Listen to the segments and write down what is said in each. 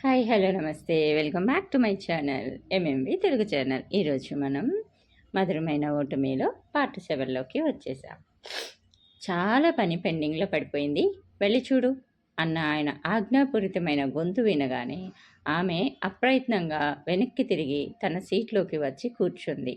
Hi hello నమస్తే. Welcome back to my channel MMV Telugu channel. ఈరోజు మనం మధురమైన ఓటమిలో పార్ట్ సెవెన్లోకి వచ్చేసాం. చాలా పని పెండింగ్లో పడిపోయింది. వెళ్ళి చూడు అన్న ఆయన ఆజ్ఞాపూరితమైన గొంతు వినగానే ఆమె అప్రయత్నంగా వెనక్కి తిరిగి తన సీట్లోకి వచ్చి కూర్చుంది.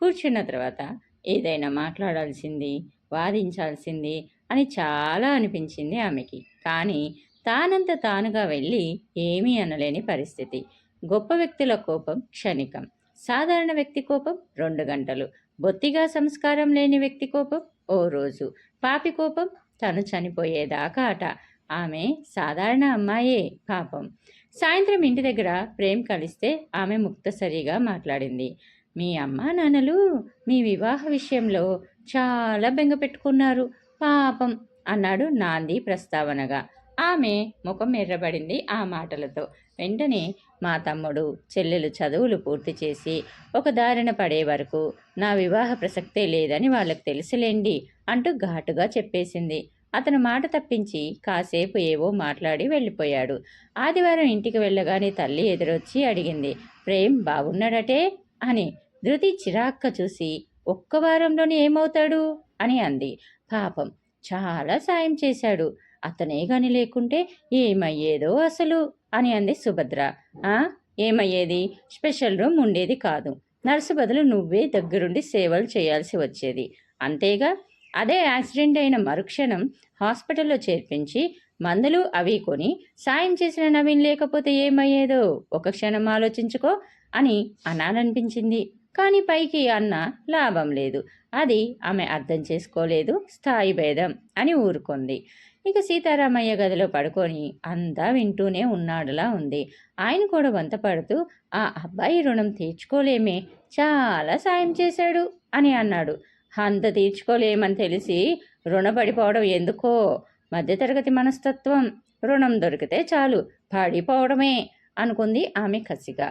కూర్చున్న తర్వాత ఏదైనా మాట్లాడాల్సింది వాదించాల్సింది అని చాలా అనిపించింది ఆమెకి. కానీ తానంత తానుగా వెళ్ళి ఏమీ అనలేని పరిస్థితి. గొప్ప వ్యక్తుల కోపం క్షణికం. సాధారణ వ్యక్తి కోపం రెండు గంటలు. బొత్తిగా సంస్కారం లేని వ్యక్తి కోపం ఓ రోజు. పాపి కోపం తను చనిపోయేదాకా అట. ఆమె సాధారణ అమ్మాయే పాపం. సాయంత్రం ఇంటి దగ్గర ప్రేమ్ కలిస్తే ఆమె ముక్తసరిగా మాట్లాడింది. మీ అమ్మా నాన్నలు మీ వివాహ విషయంలో చాలా బెంగ పెట్టుకున్నారు. పాపం అన్నాడు నాంది ప్రస్తావనగా. ఆమె ముఖం ఎర్రబడింది ఆ మాటలతో. వెంటనే మా తమ్ముడు చెల్లెలు చదువులు పూర్తి చేసి ఒక దారిన పడే వరకు నా వివాహ ప్రసక్తే లేదని వాళ్ళకి తెలుసులేండి అంటూ ఘాటుగా చెప్పేసింది. అతను మాట తప్పించి కాసేపు ఏవో మాట్లాడి వెళ్ళిపోయాడు. ఆదివారం ఇంటికి వెళ్ళగానే తల్లి ఎదురొచ్చి అడిగింది ప్రేమ్ బాగున్నాడటే అని. ధృతి చిరాక్క చూసి ఒక్క వారంలోనే ఏమవుతాడు? అని అంది. పాపం చాలా సాయం చేశాడు. అతనే గాని లేకుంటే ఏమయ్యేదో అసలు? అని అంది సుభద్ర. ఆ? ఏమయ్యేది? స్పెషల్ రూమ్ ఉండేది కాదు. నర్సు బదులు నువ్వే దగ్గరుండి సేవలు చేయాల్సి వచ్చేది. అంతేగా? అదే యాక్సిడెంట్ అయిన మరుక్షణం హాస్పిటల్లో చేర్పించి మందులు అవి కొని సాయం చేసిన నవీన్ లేకపోతే ఏమయ్యేదో? ఒక క్షణం ఆలోచించుకో అని అనాలనిపించింది. కానీ పైకి అన్న లాభం లేదు. అది ఆమె అర్థం చేసుకోలేదు. స్థాయి భేదం అని ఊరుకుంది. ఇక సీతారామయ్య గదిలో పడుకొని అంతా వింటూనే ఉన్నాడులా ఉంది. ఆయన కూడా వంత పడుతూ ఆ అబ్బాయి రుణం తీర్చుకోలేమే చాలా సాయం చేశాడు అని అన్నాడు. అంత తీర్చుకోలేమని తెలిసి రుణపడిపోవడం ఎందుకో? మధ్యతరగతి మనస్తత్వం రుణం దొరికితే చాలు పడిపోవడమే అనుకుంది ఆమె కసిగా.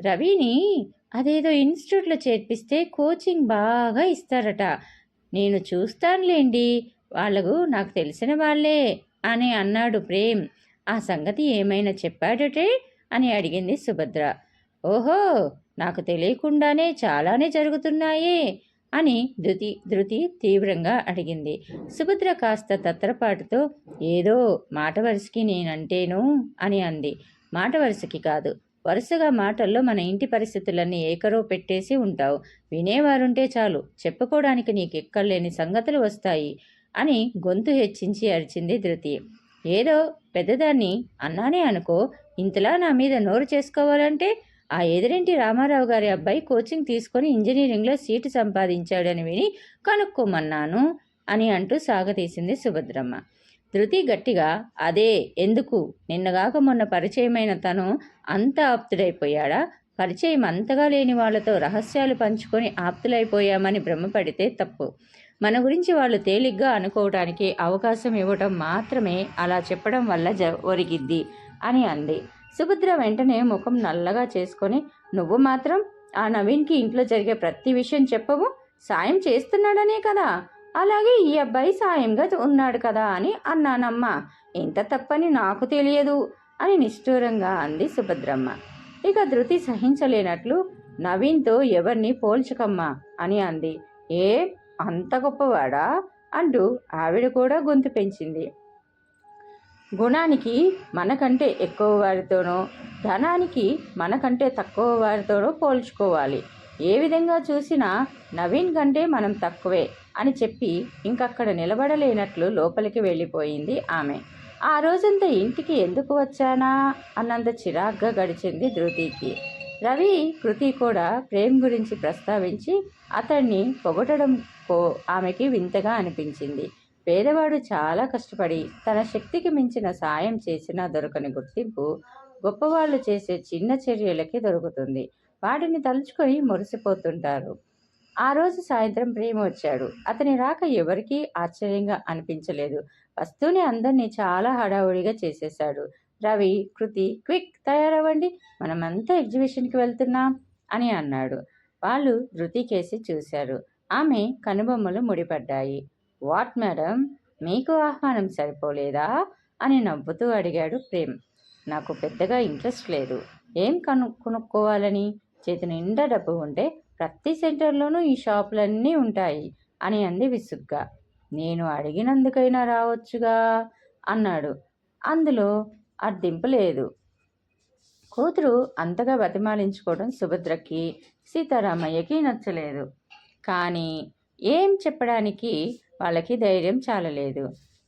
రవిని అదేదో ఇన్స్టిట్యూట్లో చేర్పిస్తే కోచింగ్ బాగా ఇస్తారట. నేను చూస్తానులేండి వాళ్ళకు నాకు తెలిసిన వాళ్ళే అని అన్నాడు ప్రేమ్. ఆ సంగతి ఏమైనా చెప్పాడటే అని అడిగింది సుభద్ర. ఓహో నాకు తెలియకుండానే చాలానే జరుగుతున్నాయే అని ధృతి ధృతి తీవ్రంగా అడిగింది. సుభద్ర కాస్త తత్రపాటుతో ఏదో మాట వరుసకి నేనంటేను అని అంది. మాట వరుసకి కాదు వరుసగా మాటల్లో మన ఇంటి పరిస్థితులన్నీ ఏకరో పెట్టేసి ఉంటావు. వినేవారుంటే చాలు చెప్పుకోవడానికి నీకు ఎక్కర్లేని సంగతులు వస్తాయి. అని గొంతు హెచ్చించి అరిచింది ధృతి. ఏదో పెద్దదాన్ని అన్నానే అనుకో ఇంతలా నా మీద నోరు చేసుకోవాలంటే ఆ ఎదురింటి రామారావు గారి అబ్బాయి కోచింగ్ తీసుకొని ఇంజనీరింగ్లో సీటు సంపాదించాడని విని కనుక్కోమన్నాను అని అంటూ సాగతీసింది సుభద్రమ్మ. ధృతి గట్టిగా అదే ఎందుకు? నిన్నగాక మొన్న పరిచయమైన తను అంత ఆప్తుడైపోయాడా? పరిచయం అంతగా లేని వాళ్ళతో రహస్యాలు పంచుకొని ఆప్తులైపోయామని భ్రమపడితే తప్పు. మన గురించి వాళ్ళు తేలిగ్గా అనుకోవటానికి అవకాశం ఇవ్వటం మాత్రమే అలా చెప్పడం వల్ల జ ఒరిగిద్ది అని అంది. సుభద్ర వెంటనే ముఖం నల్లగా చేసుకొని నువ్వు మాత్రం ఆ నవీన్కి ఇంట్లో జరిగే ప్రతి విషయం చెప్పవు సాయం చేస్తున్నాడనే కదా? అలాగే ఈ అబ్బాయి సాయంగా ఉన్నాడు కదా? అని అన్నానమ్మా. ఇంత తప్పని నాకు తెలియదు అని నిష్ఠూరంగా అంది సుభద్రమ్మ. ఇక ధృతి సహించలేనట్లు నవీన్తో ఎవరిని పోల్చకమ్మా అని అంది. ఏ? అంత గొప్పవాడా? అంటూ ఆవిడ కూడా గొంతు పెంచింది. గుణానికి మనకంటే ఎక్కువ వారితోనో ధనానికి మనకంటే తక్కువ వారితోనో పోల్చుకోవాలి. ఏ విధంగా చూసినా నవీన్ కంటే మనం తక్కువే అని చెప్పి ఇంకక్కడ నిలబడలేనట్లు లోపలికి వెళ్ళిపోయింది ఆమె. ఆ రోజంతా ఇంటికి ఎందుకు వచ్చానా? అన్నంత చిరాగ్గా గడిచింది ధృతికి. రవి కృతి కూడా ప్రేమ్ గురించి ప్రస్తావించి అతన్ని పొగటడం కో ఆమెకి వింతగా అనిపించింది. పేదవాడు చాలా కష్టపడి తన శక్తికి మించిన సాయం చేసినా దొరకని గుర్తింపు గొప్పవాళ్ళు చేసే చిన్న చర్యలకి దొరుకుతుంది. వాటిని తలుచుకొని మురిసిపోతుంటారు. ఆ రోజు సాయంత్రం ప్రేమ వచ్చాడు. అతని రాక ఎవరికీ ఆశ్చర్యంగా అనిపించలేదు. వస్తూనే అందరినీ చాలా హడావుడిగా చేసేశాడు. రవి కృతి క్విక్ తయారవ్వండి. మనమంతా ఎగ్జిబిషన్కి వెళ్తున్నాం అని అన్నాడు. వాళ్ళు ధృతి కేసి చూశారు. ఆమె కనుబొమ్మలు ముడిపడ్డాయి. What madam? మీకు ఆహ్వానం సరిపోలేదా? అని నవ్వుతూ అడిగాడు ప్రేమ్. నాకు పెద్దగా ఇంట్రెస్ట్ లేదు. ఏం కను కొనుక్కోవాలని? చేతి నిండా డబ్బు ఉంటే ప్రతి సెంటర్లోనూ ఈ షాపులన్నీ ఉంటాయి అని అంది విసుగ్గా. నేను అడిగినందుకైనా రావచ్చుగా? అన్నాడు. అందులో అర్థింపలేదు కూతురు అంతగా బతిమాలించుకోవడం సుభద్రకి సీతారామయ్యకి నచ్చలేదు. కానీ ఏం చెప్పడానికి వాళ్ళకి ధైర్యం చాలలేదు.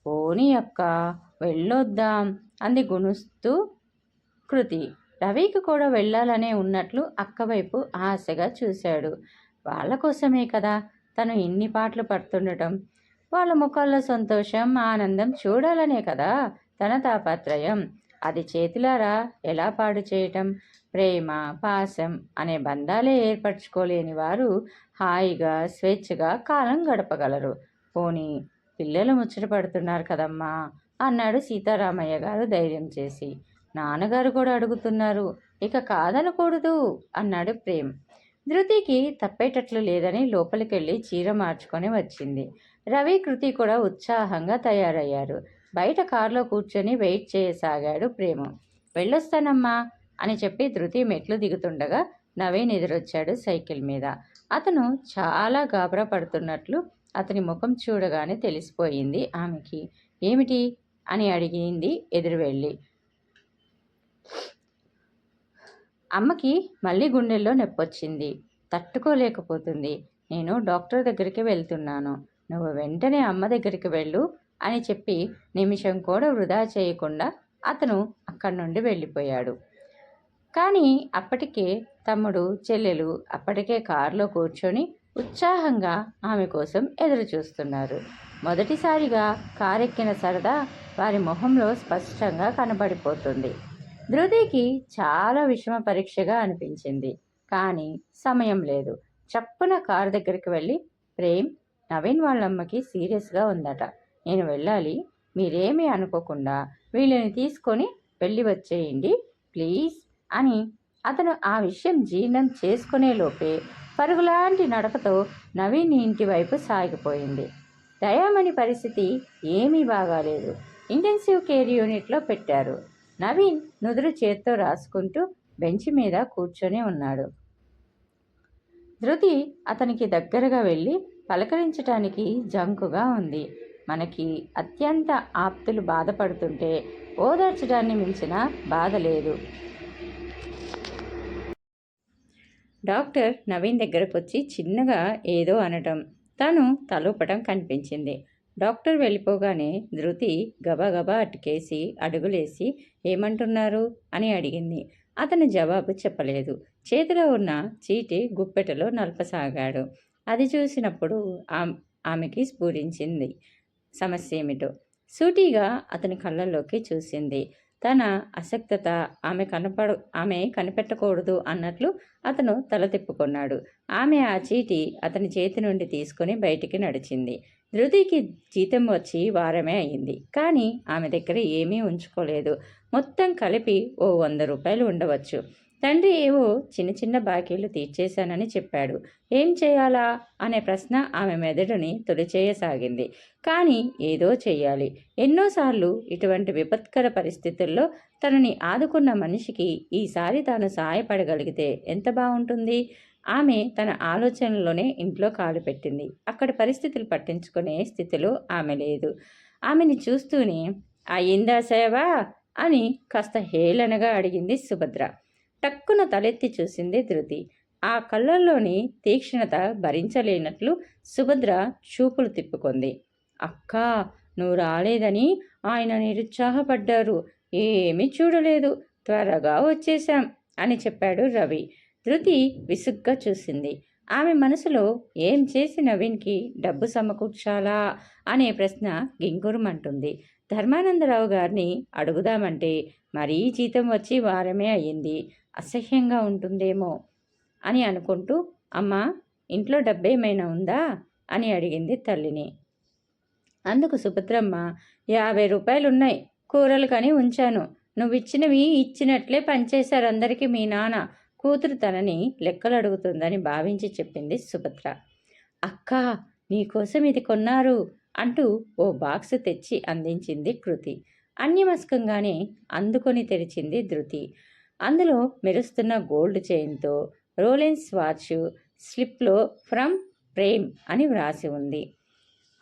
పోనీ అక్క వెళ్ళొద్దాం అంది గుణుస్తూ కృతి. రవికి కూడా వెళ్ళాలనే ఉన్నట్లు అక్క వైపు ఆశగా చూశాడు. వాళ్ళ కోసమే కదా తను ఇన్ని పాటలు పడుతుండటం. వాళ్ళ ముఖాల్లో సంతోషం ఆనందం చూడాలనే కదా తన తాపత్రయం. అది చేతులారా? ఎలా పాడు చేయటం? ప్రేమ పాసం అనే బంధాలే ఏర్పరచుకోలేని వారు హాయిగా స్వేచ్ఛగా కాలం గడపగలరు. పోనీ పిల్లలు ముచ్చట పడుతున్నారు కదమ్మా? అన్నాడు సీతారామయ్య గారు ధైర్యం చేసి. నాన్నగారు కూడా అడుగుతున్నారు. ఇక కాదనకూడదు అన్నాడు ప్రేమ్. ధృతికి తప్పేటట్లు లేదని లోపలికెళ్ళి చీర మార్చుకొని వచ్చింది. రవి కృతి కూడా ఉత్సాహంగా తయారయ్యారు. బయట కారులో కూర్చొని వెయిట్ చేయసాగాడు ప్రేమ. వెళ్ళొస్తానమ్మా అని చెప్పి ధృతి మెట్లు దిగుతుండగా నవీన్ ఎదురొచ్చాడు సైకిల్ మీద. అతను చాలా గాబరా పడుతున్నట్లు అతని ముఖం చూడగానే తెలిసిపోయింది ఆమెకి. ఏమిటి? అని అడిగింది ఎదురు వెళ్ళి అమ్మకి మళ్ళీ గుండెల్లో నొప్పొచ్చింది. తట్టుకోలేకపోతుంది. నేను డాక్టర్ దగ్గరికి వెళ్తున్నాను. నువ్వు వెంటనే అమ్మ దగ్గరికి వెళ్ళు. అని చెప్పి నిమిషం కూడా వృధా చేయకుండా అతను అక్కడి నుండి వెళ్ళిపోయాడు. కానీ అప్పటికే తమ్ముడు చెల్లెలు అప్పటికే కారులో కూర్చొని ఉత్సాహంగా ఆమె కోసం ఎదురు చూస్తున్నారు మొదటిసారిగా కారెక్కిన సరదా వారి మొహంలో స్పష్టంగా కనబడిపోతుంది. ధృతికి చాలా విషమ పరీక్షగా అనిపించింది. కానీ సమయం లేదు. చప్పున కారు దగ్గరికి వెళ్ళి ప్రేమ్ నవీన్ వాళ్ళమ్మకి సీరియస్గా ఉందట. నేను వెళ్ళాలి. మీరేమీ అనుకోకుండా వీళ్ళని తీసుకొని వెళ్ళి వచ్చేయండి ప్లీజ్ అని. అతను ఆ విషయం జీర్ణం చేసుకునే లోపే పరుగులాంటి నడకతో నవీన్ ఇంటి వైపు సాగిపోయింది. దయామణి పరిస్థితి ఏమీ బాగాలేదు. ఇంటెన్సివ్ కేర్ యూనిట్లో పెట్టారు. నవీన్ నుదురు చేత్తో రాసుకుంటూ బెంచ్ మీద కూర్చొని ఉన్నాడు. ధృతి అతనికి దగ్గరగా వెళ్ళి పలకరించటానికి జంకుగా ఉంది. మనకి అత్యంత ఆప్తులు బాధపడుతుంటే ఓదార్చడాన్ని మించిన బాధ లేదు. డాక్టర్ నవీన్ దగ్గరకు వచ్చి చిన్నగా ఏదో అనటం తను తలూపటం కనిపించింది. డాక్టర్ వెళ్ళిపోగానే ధృతి గబగబా అటుకేసి అడుగులేసి ఏమంటున్నారు? అని అడిగింది. అతను జవాబు చెప్పలేదు. చేతిలో ఉన్న చీటి గుప్పెటలో నలపసాగాడు. అది చూసినప్పుడు ఆమెకి స్ఫూరించింది. సమస్య ఏమిటో సూటిగా అతని కళ్ళల్లోకి చూసింది. తన అసక్తత ఆమె కనపడ ఆమె కనిపెట్టకూడదు అన్నట్లు అతను తల తిప్పుకున్నాడు. ఆమె ఆ చీటి అతని చేతి నుండి తీసుకుని బయటికి నడిచింది. ధృతికి జీతం వచ్చి వారమే అయింది. కానీ ఆమె దగ్గర ఏమీ ఉంచుకోలేదు. మొత్తం కలిపి ఓ వంద రూపాయలు ఉండవచ్చు. తండ్రి ఏవో చిన్న చిన్న బాకీలు తీర్చేశానని చెప్పాడు. ఏం చేయాలా? అనే ప్రశ్న ఆమె మెదడుని తొలిచేయసాగింది కానీ ఏదో చేయాలి ఎన్నోసార్లు ఇటువంటి విపత్కర పరిస్థితుల్లో తనని ఆదుకున్న మనిషికి ఈసారి తాను సహాయపడగలిగితే ఎంత బాగుంటుంది ఆమె తన ఆలోచనలోనే ఇంట్లో కాలు పెట్టింది. అక్కడ పరిస్థితులు పట్టించుకునే స్థితిలో ఆమె లేదు. ఆమెని చూస్తూనే అయిందా సేవా అని కాస్త హేళనగా అడిగింది సుభద్ర. టక్కున తలెత్తి చూసింది ధృతి. ఆ కళ్ళల్లోని తీక్షణత భరించలేనట్లు సుభద్ర చూపులు తిప్పుకుంది. అక్క నువ్వు రాలేదని ఆయన నిరుత్సాహపడ్డారు. ఏమీ చూడలేదు. త్వరగా వచ్చేశాం అని చెప్పాడు రవి. ధృతి విసుగ్గా చూసింది. ఆమె మనసులో ఏం చేసి నవీన్కి డబ్బు సమకూర్చాలా అనే ప్రశ్న గింగురమంటుంది ధర్మానందరావు గారిని అడుగుదామంటే మరీ జీతం వచ్చి వారమే అయ్యింది. అసహ్యంగా ఉంటుందేమో అని అనుకుంటూ అమ్మా ఇంట్లో డబ్బేమైనా ఉందా అని అడిగింది తల్లిని. అందుకు సుభద్రమ్మ యాభై రూపాయలున్నాయి కూరలు కానీ ఉంచాను. నువ్వు ఇచ్చినవి ఇచ్చినట్లే పనిచేశారు అందరికీ మీ నాన్న. కూతురు తనని లెక్కలు అడుగుతుందని భావించి చెప్పింది సుభద్ర. అక్క నీకోసం ఇది కొన్నారు అంటూ ఓ బాక్స్ తెచ్చి అందించింది కృతి. అన్యమస్కంగానే అందుకొని తెరిచింది ధృతి. అందులో మెరుస్తున్న గోల్డ్ చైన్తో రోలెన్స్ వాచ్ స్లిప్లో ఫ్రమ్ ప్రేమ్ అని వ్రాసి ఉంది.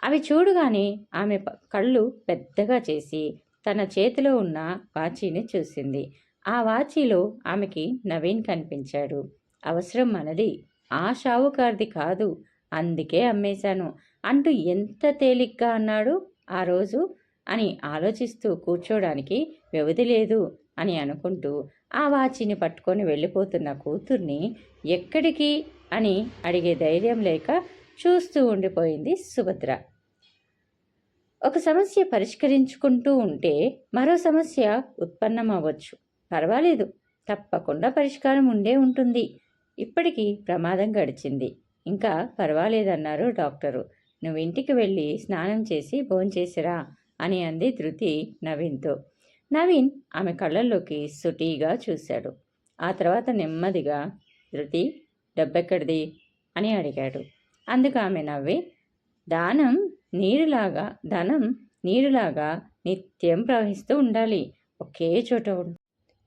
అవి చూడగానే ఆమె కళ్ళు పెద్దగా చేసి తన చేతిలో ఉన్న వాచీని చూసింది. ఆ వాచీలో ఆమెకి నవీన్ కనిపించాడు. అవసరం మనది ఆ షావుకార్ది కాదు అందుకే అమ్మేశాను. అంటూ ఎంత తేలిగ్గా అన్నాడు ఆ రోజు? అని ఆలోచిస్తూ కూర్చోడానికి వ్యవధి లేదు అని అనుకుంటూ ఆ వాచిని పట్టుకొని వెళ్ళిపోతున్న కూతుర్ని ఎక్కడికి? అని అడిగే ధైర్యం లేక చూస్తూ ఉండిపోయింది సుభద్ర. ఒక సమస్య పరిష్కరించుకుంటూ ఉంటే మరో సమస్య ఉత్పన్నం అవ్వచ్చు పర్వాలేదు. తప్పకుండా పరిష్కారం ఉండే ఉంటుంది. ఇప్పటికీ ప్రమాదం గడిచింది. ఇంకా పర్వాలేదన్నారు డాక్టరు. నువ్వు ఇంటికి వెళ్ళి స్నానం చేసి భోంచేసిరా అని అంది ధృతి నవీన్తో. నవీన్ ఆమె కళ్ళల్లోకి సుటీగా చూశాడు. ఆ తర్వాత నెమ్మదిగా ధృతి డబ్బెక్కడిది? అని అడిగాడు. అందుకు ఆమె నవ్వి దానం నీరులాగా ధనం నీరులాగా నిత్యం ప్రవహిస్తూ ఉండాలి. ఒకే చోట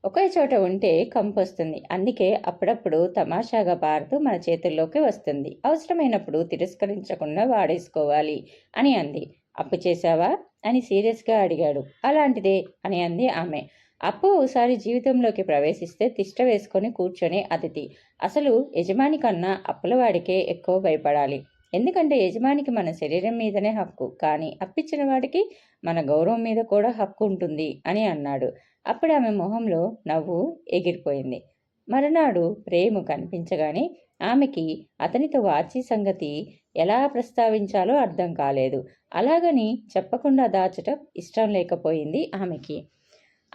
ఒకే చోట ఉంటే కంపు వస్తుంది అందుకే అప్పుడప్పుడు తమాషాగా పారుతూ మన చేతుల్లోకి వస్తుంది. అవసరమైనప్పుడు తిరస్కరించకుండా వాడేసుకోవాలి అని అంది. అప్పు చేశావా? అని సీరియస్గా అడిగాడు. అలాంటిదే అని అంది ఆమె. అప్పు ఒకసారి జీవితంలోకి ప్రవేశిస్తే తిష్ట వేసుకొని కూర్చొని అతిథి. అసలు యజమాని కన్నా అప్పులవాడికే ఎక్కువ భయపడాలి. ఎందుకంటే యజమానికి మన శరీరం మీదనే హక్కు. కానీ అప్పిచ్చిన వాడికి మన గౌరవం మీద కూడా హక్కు ఉంటుంది అని అన్నాడు. అప్పుడు ఆమె మొహంలో నవ్వు ఎగిరిపోయింది. మరునాడు ప్రేమ కనిపించగానే ఆమెకి అతనితో వాచి సంగతి ఎలా ప్రస్తావించాలో అర్థం కాలేదు. అలాగని చెప్పకుండా దాచటం ఇష్టం లేకపోయింది ఆమెకి.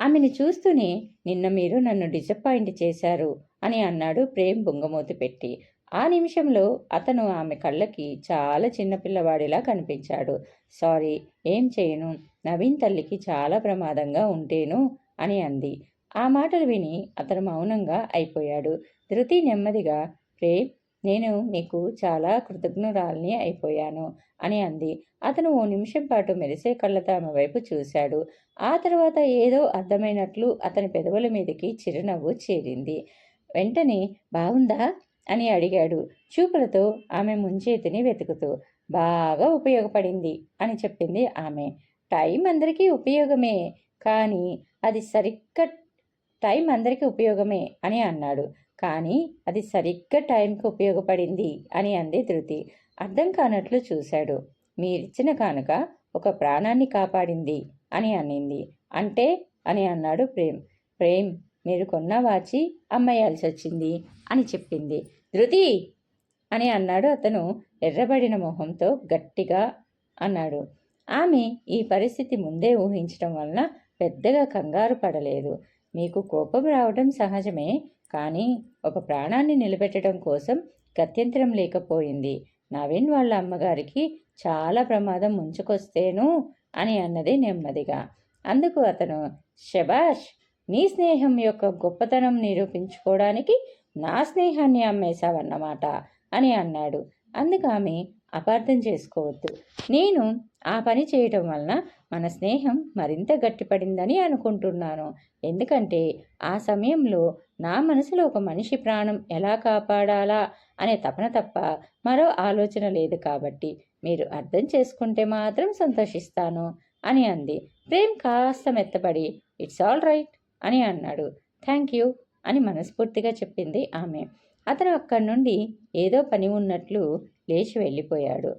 ఆమెను చూస్తూనే నిన్న మీరు నన్ను డిసప్పాయింట్ చేశారు అని అన్నాడు ప్రేమ్ బొంగమూతి పెట్టి. ఆ నిమిషంలో అతను ఆమె కళ్ళకి చాలా చిన్నపిల్లవాడిలా కనిపించాడు. సారీ ఏం చేయను? నవీన్ తల్లికి చాలా ప్రమాదంగా ఉంటేను అని అంది. ఆ మాటలు విని అతను మౌనంగా అయిపోయాడు. ధృతి నెమ్మదిగా ప్రేమ్ నేను నీకు చాలా కృతజ్ఞురాల్ని అయిపోయాను అని అంది. అతను ఓ నిమిషం పాటు మెరిసే కళ్ళతో ఆమె వైపు చూశాడు. ఆ తర్వాత ఏదో అర్థమైనట్లు అతని పెదవుల మీదకి చిరునవ్వు చేరింది. వెంటనే బాగుందా అని అడిగాడు చూపులతో ఆమె ముంచేతిని వెతుకుతూ. బాగా ఉపయోగపడింది అని చెప్పింది ఆమె. టైం అందరికీ ఉపయోగమే. కానీ అది సరిగ్గా టైం అందరికీ ఉపయోగమే అని అన్నాడు. కానీ అది సరిగ్గా టైంకి ఉపయోగపడింది అని అంది ధృతి. అర్థం కానట్లు చూశాడు. మీరిచ్చిన కానుక ఒక ప్రాణాన్ని కాపాడింది అని అనింది. అంటే? అని అన్నాడు ప్రేమ్. ప్రేమ్ మీరు కొన్న వాచి అమ్మేయాల్సి వచ్చింది అని చెప్పింది. ధృతి! అని అన్నాడు అతను ఎర్రబడిన మొహంతో గట్టిగా అన్నాడు. ఆమె ఈ పరిస్థితి ముందే ఊహించడం వలన పెద్దగా కంగారు పడలేదు. మీకు కోపం రావడం సహజమే కానీ ఒక ప్రాణాన్ని నిలబెట్టడం కోసం గత్యంతరం లేకపోయింది. నవీన్ వాళ్ళ అమ్మగారికి చాలా ప్రమాదం ముంచుకొస్తేను అని అన్నది నెమ్మదిగా. అందుకు అతను శబాష్ నీ స్నేహం యొక్క గొప్పతనం నిరూపించుకోవడానికి నా స్నేహాన్ని అమ్మేశావన్నమాట అని అన్నాడు. అందుకు ఆమె అపార్థం చేసుకోవద్దు. నేను ఆ పని చేయటం వలన మన స్నేహం మరింత గట్టిపడిందని అనుకుంటున్నాను. ఎందుకంటే ఆ సమయంలో నా మనసులో ఒక మనిషి ప్రాణం ఎలా కాపాడాలా అనే తపన తప్ప మరో ఆలోచన లేదు కాబట్టి మీరు అర్థం చేసుకుంటే మాత్రం సంతోషిస్తాను అని అంది. ప్రేమ్ కాస్త మెత్తబడి ఇట్స్ ఆల్ రైట్ అని అన్నాడు. థ్యాంక్ యూ అని మనస్ఫూర్తిగా చెప్పింది ఆమె. అతను అక్కడి నుండి ఏదో పని ఉన్నట్లు లేచి వెళ్ళిపోయాడు.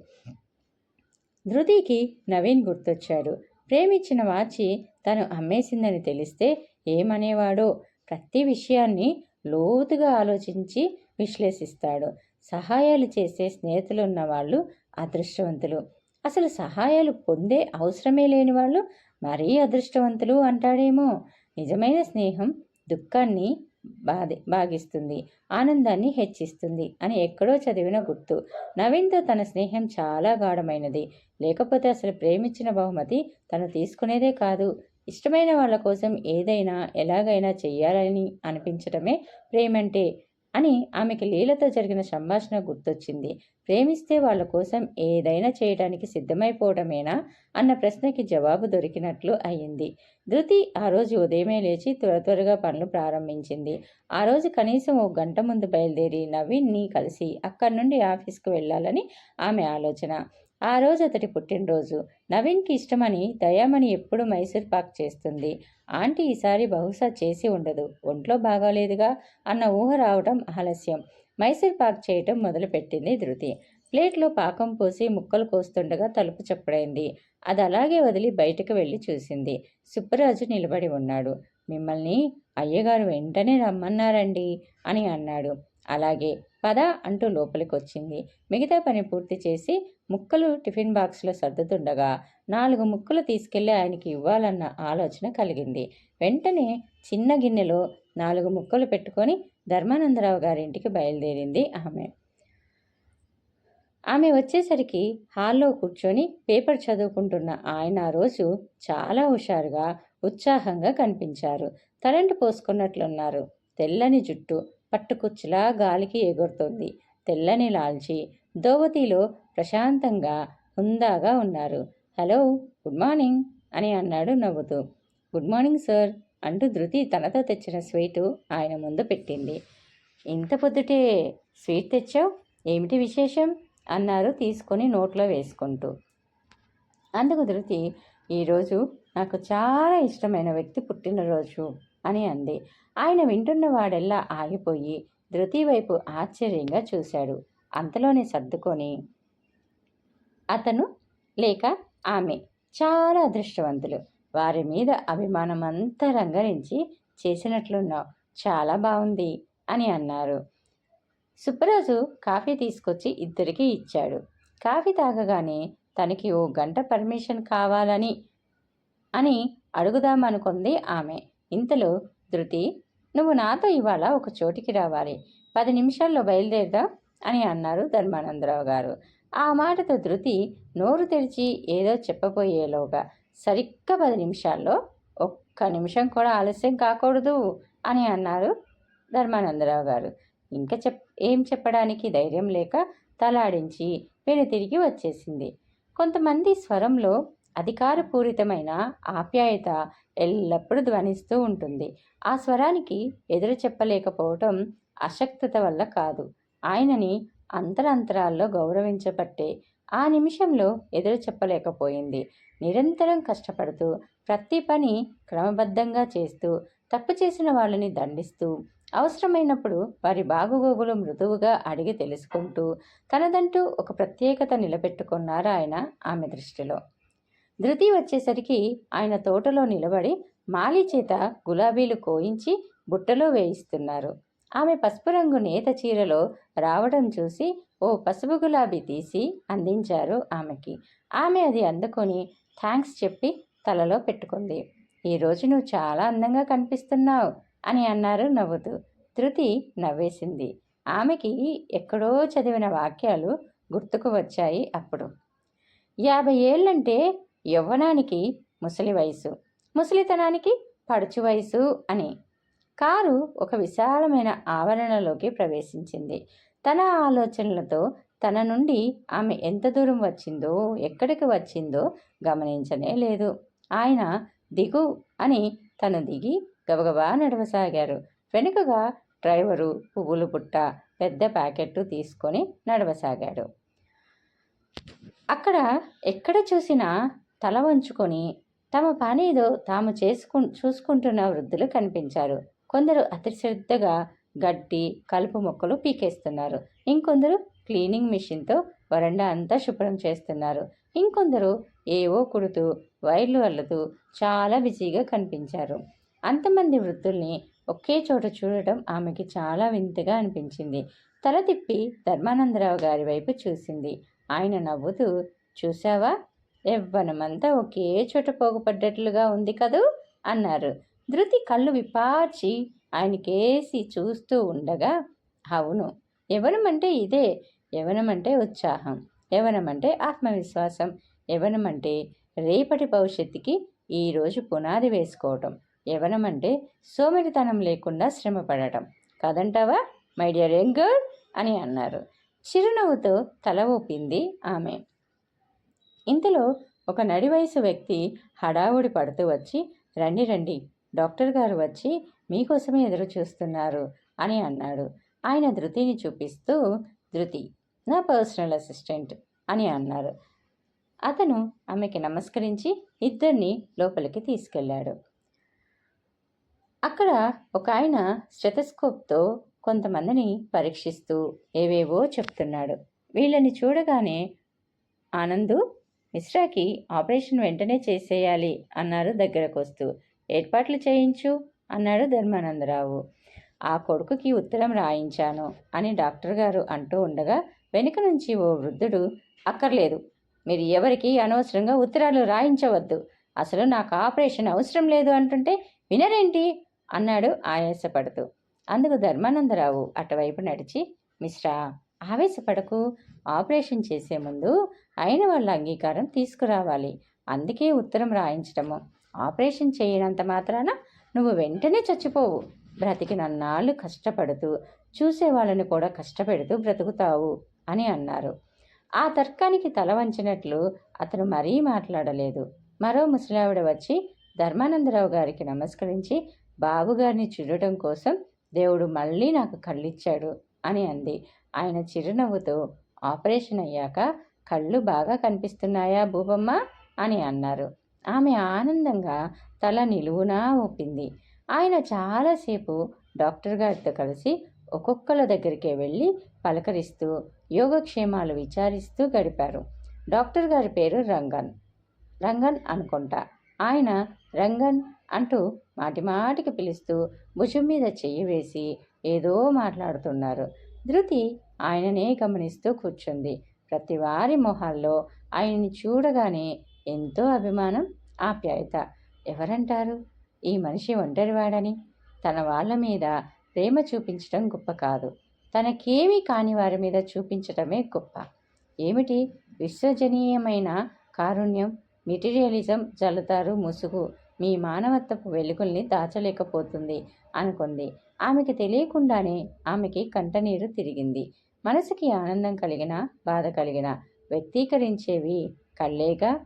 ధృతికి నవీన్ గుర్తొచ్చాడు. ప్రేమించిన వాచి తను అమ్మేసిందని తెలిస్తే ఏమనేవాడో ప్రతి విషయాన్ని లోతుగా ఆలోచించి విశ్లేషిస్తాడు. సహాయాలు చేసే స్నేహితులు ఉన్న వాళ్ళు అదృష్టవంతులు. అసలు సహాయాలు పొందే అవసరమే లేని వాళ్ళు మరీ అదృష్టవంతులు అంటాడేమో. నిజమైన స్నేహం దుఃఖాన్ని బాధ బాగిస్తుంది. ఆనందాన్ని హెచ్చిస్తుంది అని ఎక్కడో చదివిన గుర్తు. నవీన్తో తన స్నేహం చాలా గాఢమైనది. లేకపోతే అసలు ప్రేమించిన బహుమతి తను తీసుకునేదే కాదు. ఇష్టమైన వాళ్ళ కోసం ఏదైనా ఎలాగైనా చెయ్యాలని అనిపించటమే ప్రేమంటే అని ఆమెకి లీలతో జరిగిన సంభాషణ గుర్తొచ్చింది. ప్రేమిస్తే వాళ్ళ కోసం ఏదైనా చేయడానికి సిద్ధమైపోవడమేనా అన్న ప్రశ్నకి జవాబు దొరికినట్లు అయింది. ధృతి ఆ రోజు ఉదయమే లేచి త్వర త్వరగా పనులు ప్రారంభించింది. ఆ రోజు కనీసం ఓ గంట ముందు బయలుదేరి నవీన్ని కలిసి అక్కడి నుండి ఆఫీస్కు వెళ్ళాలని ఆమె ఆలోచన. ఆ రోజు అతడి పుట్టినరోజు. నవీన్కి ఇష్టమని దయామణి ఎప్పుడు మైసూర్ పాక్ చేస్తుంది. ఆంటీ ఈసారి బహుశా చేసి ఉండదు. ఒంట్లో బాగాలేదుగా అన్న ఊహ రావడం ఆలస్యం. మైసూర్ పాక్ చేయటం మొదలుపెట్టింది ధృతి. ప్లేట్లో పాకం పోసి ముక్కలు కోస్తుండగా తలుపు చప్పుడైంది. అది అలాగే వదిలి బయటకు వెళ్ళి చూసింది. సుబ్బరాజు నిలబడి ఉన్నాడు. మిమ్మల్ని అయ్యగారు వెంటనే రమ్మన్నారండి అని అన్నాడు. అలాగే పద అంటూ లోపలికి వచ్చింది మిగతా పని పూర్తి చేసి ముక్కలు టిఫిన్ బాక్స్లో సర్దుతుండగా నాలుగు ముక్కలు తీసుకెళ్ళి ఆయనకి ఇవ్వాలన్న ఆలోచన కలిగింది. వెంటనే చిన్న గిన్నెలో నాలుగు ముక్కలు పెట్టుకొని ధర్మానందరావు గారింటికి బయలుదేరింది ఆమె. ఆమె వచ్చేసరికి హాల్లో కూర్చొని పేపర్ చదువుకుంటున్న ఆయన ఆ రోజు చాలా హుషారుగా ఉత్సాహంగా కనిపించారు. తలంటు పోసుకున్నట్లున్నారు. తెల్లని జుట్టు పట్టుకుచ్చులా గాలికి ఎగురుతోంది. తెల్లని లాల్చి దోవతిలో ప్రశాంతంగా హుందాగా ఉన్నారు. హలో గుడ్ మార్నింగ్ అని అన్నాడు నవ్వుతూ. గుడ్ మార్నింగ్ సార్ అంటూ ధృతి తనతో తెచ్చిన స్వీటు ఆయన ముందు పెట్టింది. ఇంత పొద్దుటే స్వీట్ తెచ్చావు? ఏమిటి విశేషం? అన్నారు తీసుకొని నోట్లో వేసుకుంటూ. అందుకు ధృతి ఈరోజు నాకు చాలా ఇష్టమైన వ్యక్తి పుట్టినరోజు అని అంది. ఆయన వింటున్న వాడెల్లా ఆగిపోయి ధృతి వైపు ఆశ్చర్యంగా చూశాడు. అంతలోనే సర్దుకొని అతను లేక ఆమె చాలా అదృష్టవంతులు. వారి మీద అభిమానం అంతా రంగరించి చేసినట్లున్నావు. చాలా బాగుంది అని అన్నారు. సుబ్బరాజు కాఫీ తీసుకొచ్చి ఇద్దరికీ ఇచ్చాడు. కాఫీ తాగగానే తనకి ఓ గంట పర్మిషన్ కావాలని అని అడుగుదామనుకుంది ఆమె. ఇంతలో ధృతి నువ్వు నాతో ఇవాళ ఒక చోటికి రావాలి. పది నిమిషాల్లో బయలుదేరదా. అని అన్నారు ధర్మానందరావు గారు. ఆ మాటతో ధృతి నోరు తెరిచి ఏదో చెప్పబోయేలోగా సరిగ్గా పది నిమిషాల్లో ఒక్క నిమిషం కూడా ఆలస్యం కాకూడదు అని అన్నారు ధర్మానందరావు గారు. ఇంకా చెప్ ఏం చెప్పడానికి ధైర్యం లేక తలాడించి వెను తిరిగి వచ్చేసింది. కొంతమంది స్వరంలో అధికారపూరితమైన ఆప్యాయత ఎల్లప్పుడూ ధ్వనిస్తూ ఉంటుంది. ఆ స్వరానికి ఎదురు చెప్పలేకపోవటం అశక్తత వల్ల కాదు. ఆయనని అంతరంతరాల్లో గౌరవించబట్టే ఆ నిమిషంలో ఎదురు చెప్పలేకపోయింది. నిరంతరం కష్టపడుతూ ప్రతి పని క్రమబద్ధంగా చేస్తూ తప్పు చేసిన వాళ్ళని దండిస్తూ అవసరమైనప్పుడు వారి బాగుగోగులు మృదువుగా అడిగి తెలుసుకుంటూ తనదంటూ ఒక ప్రత్యేకత నిలబెట్టుకున్నారు ఆయన ఆమె దృష్టిలో. ధృతి వచ్చేసరికి ఆయన తోటలో నిలబడి మాలి చేత గులాబీలు కోయించి బుట్టలో వేయిస్తున్నారు. ఆమె పసుపు రంగు నేత చీరలో రావడం చూసి ఓ పసుపు గులాబీ తీసి అందించారు ఆమెకి. ఆమె అది అందుకొని థ్యాంక్స్ చెప్పి తలలో పెట్టుకుంది. ఈరోజు నువ్వు చాలా అందంగా కనిపిస్తున్నావు అని అన్నారు నవ్వుతూ. ధృతి నవ్వేసింది. ఆమెకి ఎక్కడో చదివిన వాక్యాలు గుర్తుకు వచ్చాయి అప్పుడు. యాభై ఏళ్ళంటే యవ్వనానికి ముసలి వయసు. ముసలితనానికి పడుచు వయసు అని కారు ఒక విశాలమైన ఆవరణలోకి ప్రవేశించింది. తన ఆలోచనలతో తన నుండి ఆమె ఎంత దూరం వచ్చిందో ఎక్కడికి వచ్చిందో గమనించనే లేదు. ఆయన దిగు అని తను దిగి గబగబా నడవసాగారు. వెనుకగా డ్రైవరు పువ్వులు పుట్ట పెద్ద ప్యాకెట్టు తీసుకొని నడవసాగాడు. అక్కడ ఎక్కడ చూసినా తల వంచుకొని తమ పనేదో తాము చేసుకు చూసుకుంటున్న వృద్ధులు కనిపించారు. కొందరు అతిశ్రద్ధగా గడ్డి కలుపు మొక్కలు పీకేస్తున్నారు. ఇంకొందరు క్లీనింగ్ మిషన్తో వరండా అంతా శుభ్రం చేస్తున్నారు. ఇంకొందరు ఏవో కుడుతూ వైర్లు అల్లుతూ చాలా బిజీగా కనిపించారు. అంతమంది వృద్ధుల్ని ఒకే చోట చూడటం ఆమెకి చాలా వింతగా అనిపించింది. తల తిప్పి ధర్మానందరావు గారి వైపు చూసింది. ఆయన నవ్వుతూ చూసావా ఎవ్వనమంతా ఒకే చోట పోగుపడ్డట్లుగా ఉంది కదూ? అన్నారు. ధృతి కళ్ళు విపార్చి ఆయనకేసి చూస్తూ ఉండగా అవును యవనమంటే ఇదే. యవనమంటే ఉత్సాహం. యవనమంటే ఆత్మవిశ్వాసం. యవనమంటే రేపటి భవిష్యత్తుకి ఈరోజు పునాది వేసుకోవటం. యవనమంటే సోమరితనం లేకుండా శ్రమపడటం. కదంటావా మై డియర్ యంగ్ గర్ల్? అని అన్నారు. చిరునవ్వుతో తల ఊపింది ఆమె. ఇంతలో ఒక నడి వయసు వ్యక్తి హడావుడి పడుతూ వచ్చి రండి రండి. డాక్టర్ గారు వచ్చి మీకోసమే ఎదురు చూస్తున్నారు అని అన్నాడు. ఆయన ధృతిని చూపిస్తూ ధృతి నా పర్సనల్ అసిస్టెంట్ అని అన్నారు. అతను ఆమెకి నమస్కరించి ఇద్దరిని లోపలికి తీసుకెళ్ళాడు. అక్కడ ఒక ఆయన స్టెథస్కోప్తో కొంతమందిని పరీక్షిస్తూ ఏవేవో చెప్తున్నాడు. వీళ్ళని చూడగానే ఆనందు మిశ్రాకి ఆపరేషన్ వెంటనే చేసేయాలి అన్నారు దగ్గరకు వస్తూ ఏర్పాట్లు చేయించు అన్నాడు ధర్మానందరావు. ఆ కొడుకుకి ఉత్తరం రాయించాను అని డాక్టర్ గారు అంటూ ఉండగా వెనుక నుంచి ఓ వృద్ధుడు అక్కర్లేదు. మీరు ఎవరికి అనవసరంగా ఉత్తరాలు రాయించవద్దు. అసలు నాకు ఆపరేషన్ అవసరం లేదు అంటుంటే వినరేంటి? అన్నాడు ఆయాసపడుతూ. అందుకు ధర్మానందరావు అటువైపు నడిచి మిశ్రా ఆవేశపడకు. ఆపరేషన్ చేసే ముందు అయిన వాళ్ళ అంగీకారం తీసుకురావాలి. అందుకే ఉత్తరం రాయించటము. ఆపరేషన్ చేయనంత మాత్రాన నువ్వు వెంటనే చచ్చిపోవు. బ్రతికినన్నాళ్ళు కష్టపడుతూ చూసే వాళ్ళని కూడా కష్టపెడుతూ బ్రతుకుతావు అని అన్నారు. ఆ తర్కానికి తల వంచినట్లు అతను మరీ మాట్లాడలేదు. మరో ముసలావిడ వచ్చి ధర్మానందరావు గారికి నమస్కరించి బాబుగారిని చూడటం కోసం దేవుడు మళ్ళీ నాకు కళ్ళిచ్చాడు అని అంది. ఆయన చిరునవ్వుతో ఆపరేషన్ అయ్యాక కళ్ళు బాగా కనిపిస్తున్నాయా భూబమ్మ అని అన్నారు. ఆమె ఆనందంగా తల నిలువునా ఊపింది. ఆయన చాలాసేపు డాక్టర్ గారితో కలిసి ఒక్కొక్కల దగ్గరికే వెళ్ళి పలకరిస్తూ యోగక్షేమాలు విచారిస్తూ గడిపారు. డాక్టర్ గారి పేరు రంగన్. రంగన్ అనుకుంటా. ఆయన రంగన్ అంటూ మాటిమాటికి పిలుస్తూ భుజం మీద చెయ్యి వేసి ఏదో మాట్లాడుతున్నారు. ధృతి ఆయననే గమనిస్తూ కూర్చుంది. ప్రతి వారి మొహాల్లో ఆయన్ని చూడగానే ఎంతో అభిమానం ఆప్యాయత. ఎవరంటారు? ఈ మనిషి ఒంటరివాడని. తన వాళ్ళ మీద ప్రేమ చూపించడం గొప్ప కాదు. తనకేమీ కాని వారి మీద చూపించటమే గొప్ప. ఏమిటి? విశ్వజనీయమైన కారుణ్యం మెటీరియలిజం జల్లుతారు ముసుగు. మీ మానవత్వపు వెలుగుల్ని దాచలేకపోతుంది అనుకుంది. ఆమెకి తెలియకుండానే ఆమెకి కంటనీరు తిరిగింది. మనసుకి ఆనందం కలిగిన బాధ కలిగిన వ్యక్తీకరించేవి కళ్ళేగా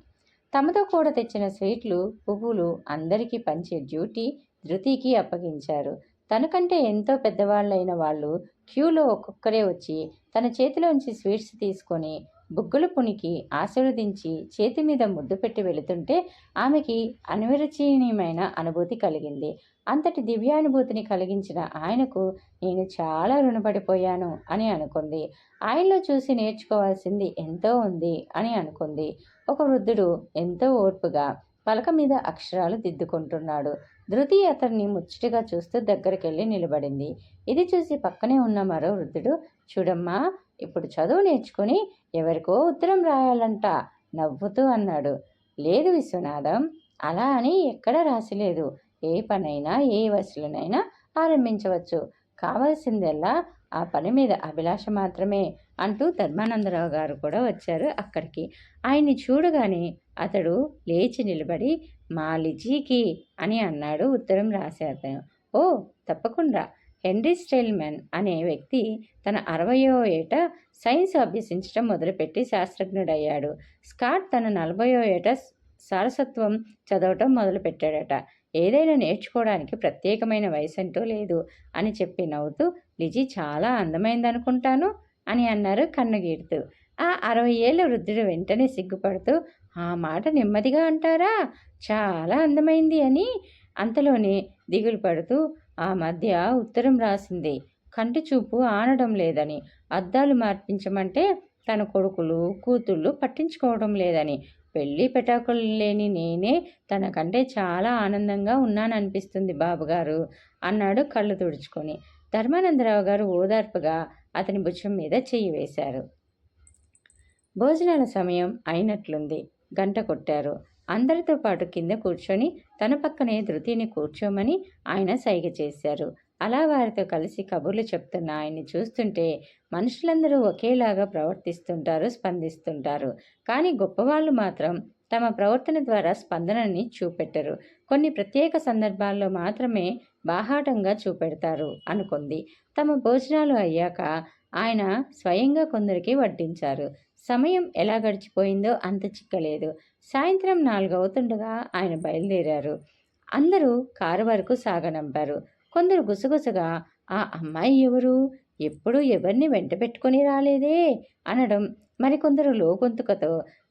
తమతో కూడా తెచ్చిన స్వీట్లు పువ్వులు అందరికీ పంచే డ్యూటీ ధృతికి అప్పగించారు. తనకంటే ఎంతో పెద్దవాళ్ళైన వాళ్ళు క్యూలో ఒక్కొక్కరే వచ్చి తన చేతిలోంచి స్వీట్స్ తీసుకొని బుగ్గులు పునికి ఆశీర్వదించి చేతి మీద ముద్దు పెట్టి వెళుతుంటే ఆమెకి అనివరచనీయమైన అనుభూతి కలిగింది. అంతటి దివ్యానుభూతిని కలిగించిన ఆయనకు నేను చాలా రుణపడిపోయాను అని అనుకుంది. ఆయనలో చూసి నేర్చుకోవాల్సింది ఎంతో ఉంది అని అనుకుంది. ఒక వృద్ధుడు ఎంతో ఓర్పుగా పలక మీద అక్షరాలు దిద్దుకుంటున్నాడు. ధృతి అతన్ని ముచ్చటిగా చూస్తూ దగ్గరికెళ్ళి నిలబడింది. ఇది చూసి పక్కనే ఉన్న మరో వృద్ధుడు చూడమ్మా ఇప్పుడు చదువు నేర్చుకుని ఎవరికో ఉత్తరం రాయాలంట నవ్వుతూ అన్నాడు. లేదు విశ్వనాథం అలా అని ఎక్కడ రాసిలేదు. ఏ పనైనా ఏ వయసులోనైనా ఆరంభించవచ్చు. కావలసిందల్లా ఆ పని మీద అభిలాష మాత్రమే అంటూ ధర్మానందరావు గారు కూడా వచ్చారు అక్కడికి. ఆయన్ని చూడగానే అతడు లేచి నిలబడి మాలిజీకి అని అన్నాడు ఉత్తరం రాసే అతను ఓ తప్పకుండా. హెన్రీ స్టైల్మెన్ అనే వ్యక్తి తన అరవయో ఏట సైన్స్ అభ్యసించడం మొదలుపెట్టి శాస్త్రజ్ఞుడయ్యాడు. స్కాట్ తన నలభయో ఏట సారసత్వం చదవటం మొదలుపెట్టాడట. ఏదైనా నేర్చుకోవడానికి ప్రత్యేకమైన వయసు అంటూ లేదు అని చెప్పి నవ్వుతూ లిజీ చాలా అందమైందనుకుంటాను అని అన్నారు కన్నగీడుతూ. ఆ అరవై ఏళ్ళ వృద్ధుడు వెంటనే సిగ్గుపడుతూ ఆ మాట నెమ్మదిగా అంటారా? చాలా అందమైంది అని అంతలోనే దిగులు పడుతూ ఆ మధ్య ఉత్తరం రాసింది కంటి చూపు ఆనడం లేదని అద్దాలు మార్పించమంటే తన కొడుకులు కూతుళ్ళు పట్టించుకోవడం లేదని పెళ్ళి పెటాకులు లేని నేనే తనకంటే చాలా ఆనందంగా ఉన్నాననిపిస్తుంది బాబుగారు అన్నాడు కళ్ళు తుడుచుకొని. ధర్మానందరావు గారు ఓదార్పుగా అతని భుజం మీద చెయ్యి వేశారు. భోజనాల సమయం అయినట్లుంది. గంట కొట్టారు. అందరితో పాటు కింద కూర్చొని తన పక్కనే ధృతిని కూర్చోమని ఆయన సైగ చేశారు. అలా వారితో కలిసి కబుర్లు చెప్తున్న ఆయన్ని చూస్తుంటే మనుషులందరూ ఒకేలాగా ప్రవర్తిస్తుంటారు స్పందిస్తుంటారు. కానీ గొప్పవాళ్ళు మాత్రం తమ ప్రవర్తన ద్వారా స్పందనని చూపెట్టరు. కొన్ని ప్రత్యేక సందర్భాల్లో మాత్రమే బాహాటంగా చూపెడతారు అనుకుంది. తమ భోజనాలు అయ్యాక ఆయన స్వయంగా కొందరికి వడ్డించారు. సమయం ఎలా గడిచిపోయిందో అంత చిక్కలేదు. సాయంత్రం నాలుగవుతుండగా ఆయన బయలుదేరారు. అందరూ కారు వరకు సాగనంపారు. కొందరు గుసగుసగా ఆ అమ్మాయి ఎవరు? ఎప్పుడు ఎవరిని వెంట పెట్టుకొని రాలేదే? అనడం మరికొందరు లోగొంతుకతో